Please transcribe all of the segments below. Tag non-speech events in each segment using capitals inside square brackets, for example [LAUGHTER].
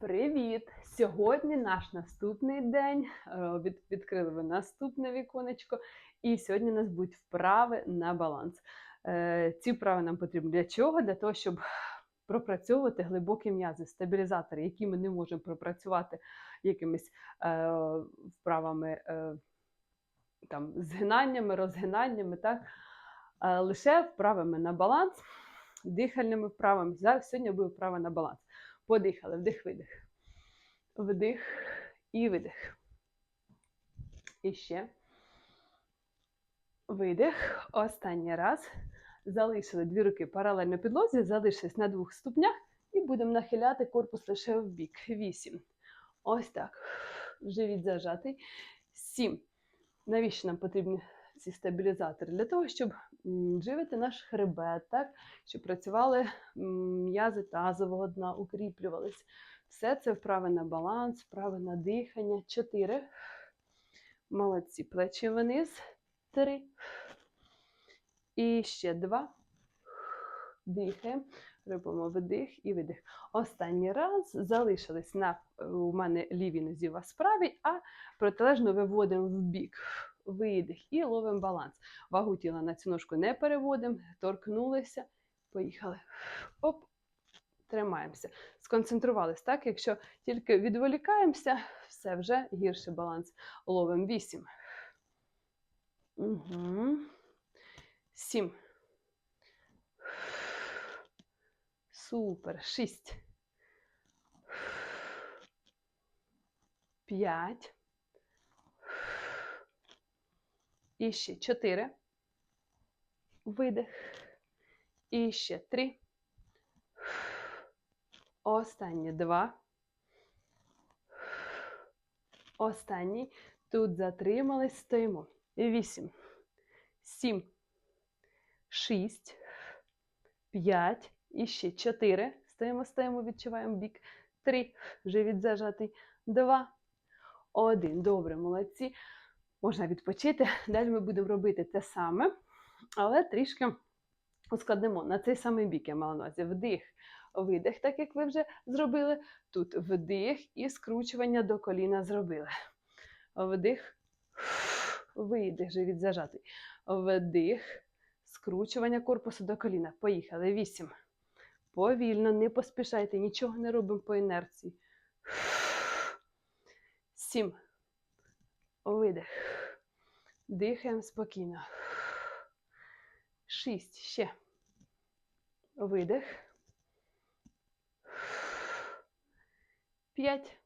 Привіт! Сьогодні наш наступний день. Е, Від, відкрили ви наступне віконечко, і сьогодні у нас будуть вправи на баланс. Е, Ці вправи нам потрібні для чого? Для того, щоб пропрацьовувати глибокі м'язи, стабілізатори, які ми не можемо пропрацювати якимись е, вправами, е, там, згинаннями, розгинаннями, так? Е, лише вправами на баланс, дихальними вправами. Зараз сьогодні буде вправа на баланс. Подихали, вдих-видих. Вдих і видих. І ще. Видих. Останній раз. Залишили дві руки паралельно підлозі, залишились на двох ступнях і будемо нахиляти корпус лише в бік. Вісім. Ось так. Живіт зажатий. Сім. Навіщо нам потрібні ці стабілізатори? Для того, щоб живити наш хребет, так? щоб працювали м'язи тазового дна, укріплювались. Все це вправи на баланс, вправи на дихання. Чотири. Молодці. Плечі вниз. Три. І ще два. Дихаємо. Робимо вдих і видих. Останній раз залишились на у мене лівій нозі, у вас правій, а протилежно виводимо в бік. Видих і ловимо баланс. Вагу тіла на цю ножку не переводимо, торкнулися, поїхали. Оп, тримаємося. Сконцентрувались, так? Якщо тільки відволікаємося, все вже гірший баланс. Ловимо 8. Угу. 7. Супер. 6. 5. І ще 4. Видих. І ще 3. Останні 2. Останній. Тут затримались, стоїмо. 8. 7. 6. 5. І ще 4. Стоїмо, стоїмо, відчуваємо бік. 3. Живіт зажатий. 2. 1. Добре, молодці. Можна відпочити. [LAUGHS] Далі ми будемо робити те саме, але трішки ускладнимо. На цей самий бік я мала на увазі. Вдих, видих, так як ви вже зробили. Тут вдих і скручування до коліна зробили. Вдих, видих, живіт зажатий. Вдих, скручування корпусу до коліна. Поїхали. Вісім. Повільно, не поспішайте, нічого не робимо по інерції. Сім. Видих. Дихаємо спокійно. Шість. Ще. Видих. П'ять.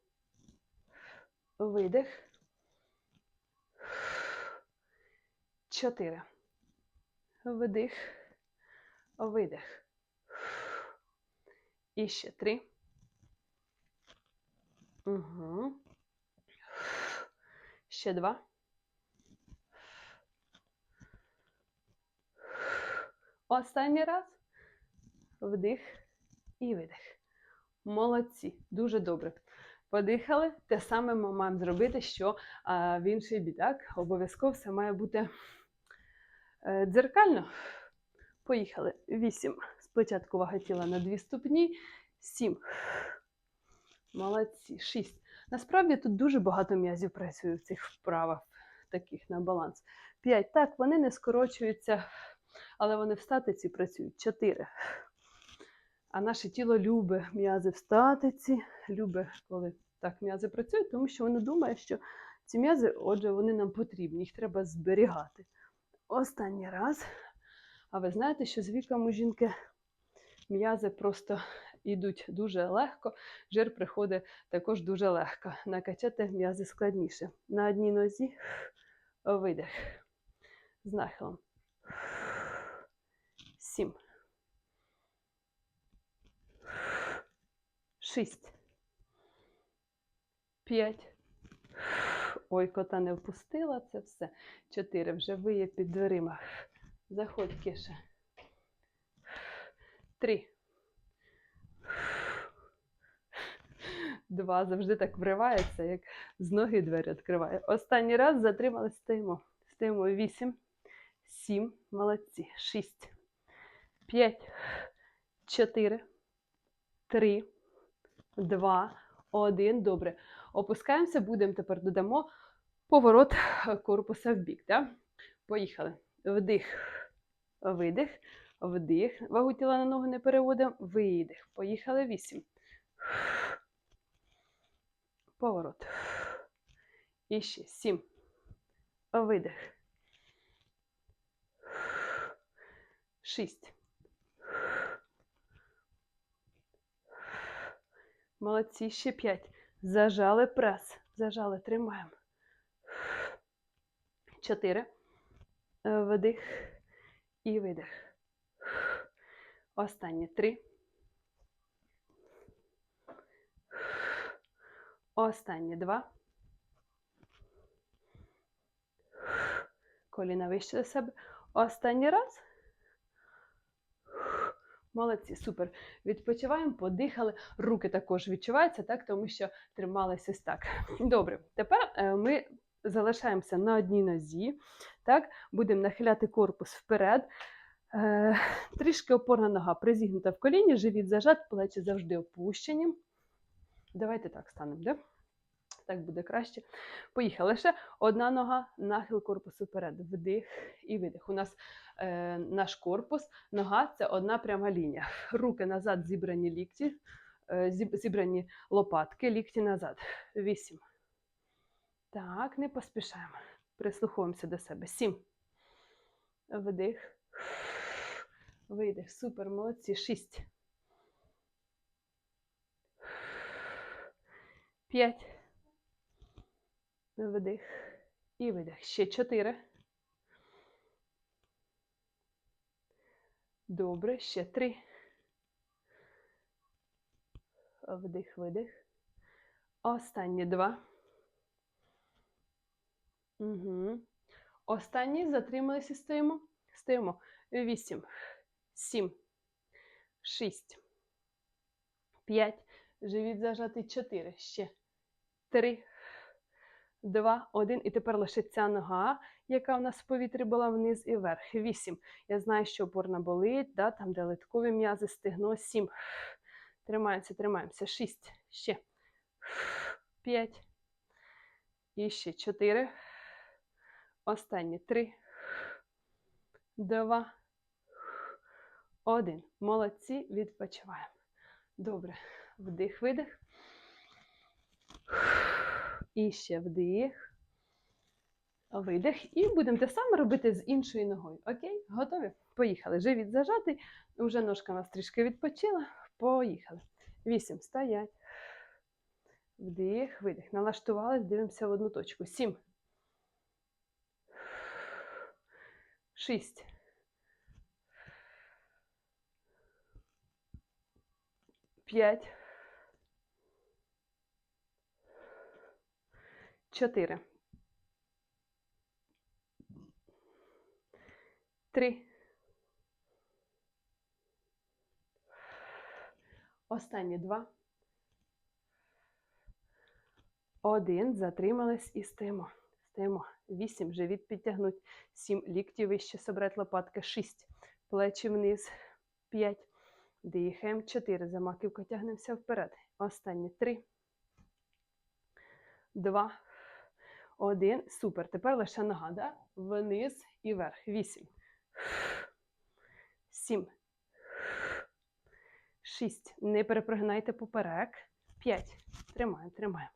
Видих. Чотири. Вдих. Видих. І ще три. Угу. Ще два. Останній раз. Вдих і видих. Молодці. Дуже добре. Подихали. Те саме ми маємо зробити, що а, в інший бік. Обов'язково все має бути е, дзеркально. Поїхали. Вісім. Спочатку вага тіла на дві ступні. Сім. Молодці. Шість. Насправді тут дуже багато м'язів працює в цих вправах, таких на баланс. П'ять. Так, вони не скорочуються, але вони в статиці працюють. Чотири. А наше тіло любить м'язи в статиці, любить, коли так м'язи працюють, тому що вони думають, що ці м'язи, отже, вони нам потрібні, їх треба зберігати. Останній раз. А ви знаєте, що з віком у жінки м'язи просто йдуть дуже легко, жир приходить також дуже легко. Накачати м'язи складніше. На одній нозі видих. З нахилом. Сім. Шість. П'ять. Ой, кота не впустила це все. Чотири. Вже виє під дверима. Заходь, Киша. Три. Два. Завжди так вривається, як з ноги двері відкриває. Останній раз затримались, стоїмо. Стоїмо. Вісім. Сім. Молодці. Шість. П'ять. Чотири. Три. Два. Один. Добре. Опускаємося, будемо тепер додамо поворот корпуса в бік. Да? Поїхали. Вдих, видих, вдих. Вагу тіла на ногу не переводимо. Видих. Поїхали. Вісім. Поворот. І ще сім. Видих. Шість. Молодці, ще п'ять. Зажали прес. Зажали, тримаємо. Чотири. Вдих і видих. Останні три. Останні два. Коліна вище до себе. Останній раз. Молодці, супер. Відпочиваємо, подихали. Руки також відчуваються, так, тому що трималися ось так. Добре, тепер е, ми залишаємося на одній нозі. Так, Будемо нахиляти корпус вперед. Е, Трішки опорна нога призігнута в коліні, живіт зажат, плечі завжди опущені. Давайте так станемо, де? Так буде краще. Поїхали. Ще одна нога, нахил корпусу вперед. Вдих і видих. У нас е, наш корпус, нога це одна пряма лінія. Руки назад, зібрані лікті, е, зібрані лопатки, лікті назад. Вісім. Так, не поспішаємо. Прислуховуємося до себе. Сім. Вдих. Видих. Супер, молодці. Шість. П'ять. Вдих. І видих. Ще чотири. Добре, ще три. Вдих, видих. Останні два. Угу. Останні затрималися стоїмо. Стоїмо. Вісім, сім, шість, п'ять. Живіт зажатий. Чотири. Ще три, два, один. І тепер лише ця нога, яка в нас в повітрі була вниз і вверх. Вісім. Я знаю, що опорна болить, да, там, де литкові м'язи, стегно. Сім. Тримаємося, тримаємося. Шість. Ще. П'ять. І ще чотири. Останні три. Два. Один. Молодці. Відпочиваємо. Добре. Вдих, видих. І ще вдих. Видих. І будемо те саме робити з іншою ногою. Окей? Готові? Поїхали. Живіт зажатий. Уже ножка у нас трішки відпочила. Поїхали. Вісім. Стоять. Вдих, видих. Налаштувались, дивимося в одну точку. Сім. Шість. П'ять. Чотири. Три. Останні два. Один. Затримались і стоїмо. Стоїмо. Вісім. Живіт підтягнуть. Сім. Лікті вище собрать лопатки. Шість. Плечі вниз. П'ять. Дихаємо. Чотири. За маківку тягнемося вперед. Останні три. Два. Один. Супер. Тепер лише нога. Да? Вниз і вверх. Вісім. Сім. Шість. Не перепрогинайте поперек. П'ять. Тримаємо, тримаємо.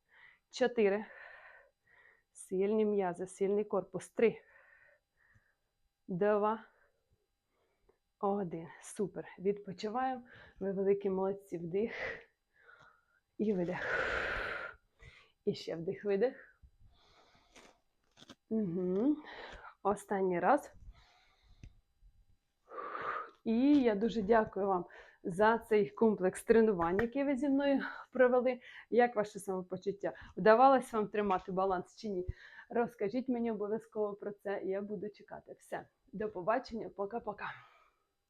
Чотири. Сильні м'язи, сильний корпус. Три. Два. Один. Супер. Відпочиваємо. Ви великі молодці. Вдих. І видих. І ще вдих, видих. Угу. Останній раз. І я дуже дякую вам за цей комплекс тренувань, який ви зі мною провели. Як ваше самопочуття? Вдавалось вам тримати баланс чи ні? Розкажіть мені обов'язково про це, я буду чекати. Все, до побачення, пока-пока.